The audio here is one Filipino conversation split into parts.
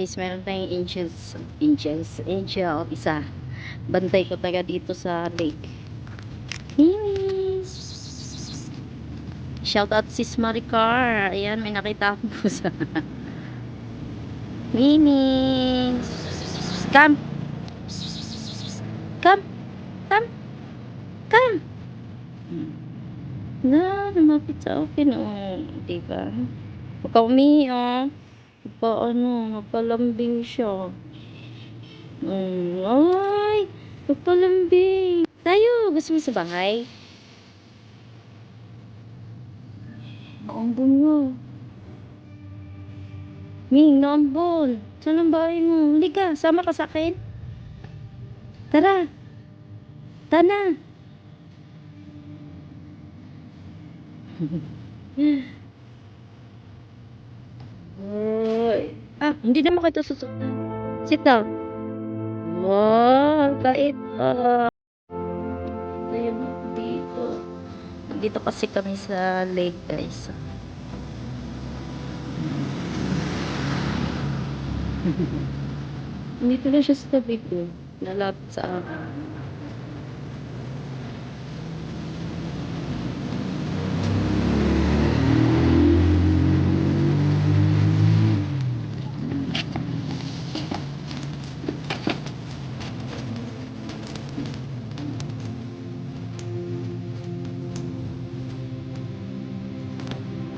guys, meron tayong angels. Angels. Angel. Isa. Bantay ko taga dito sa lake. Shout out sis Maricar. Ayan, may nakita akong pusa. Mimi. Come. Come. Come. Come. Na, lumapit sa akin. Oh, diba? Huwag ka umiiyak. Pa ano, napalambing siya. Mm, ay, napalambing. Tayo, gusto mo sa bahay? Naambon nga. Ming, naambon. Saan ang bahay mo? Liga, sama ka sa akin. Tara. Tana. Ay. Ah, hindi naman kita susunod. Sit down. Wow, bait pa. Ayun, dito. Dito kasi kami sa lake, guys. Dito na siya sa tabi ko. Nalapit sa akin.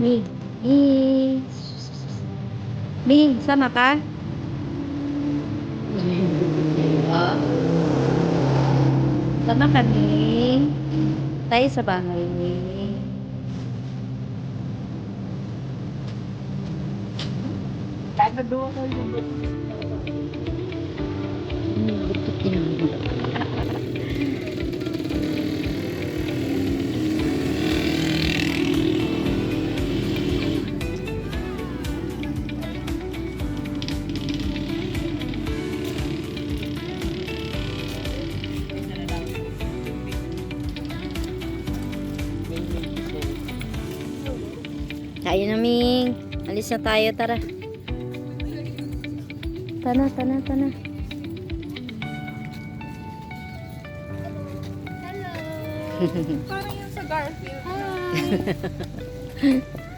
Mi. Mi. Mi, sama ka? Sama kami. Tayo sa bahay. Hmm, Tayo na, Ming. Alis na tayo, tara. Tana, tana, tana. Parang yung sa Garfield.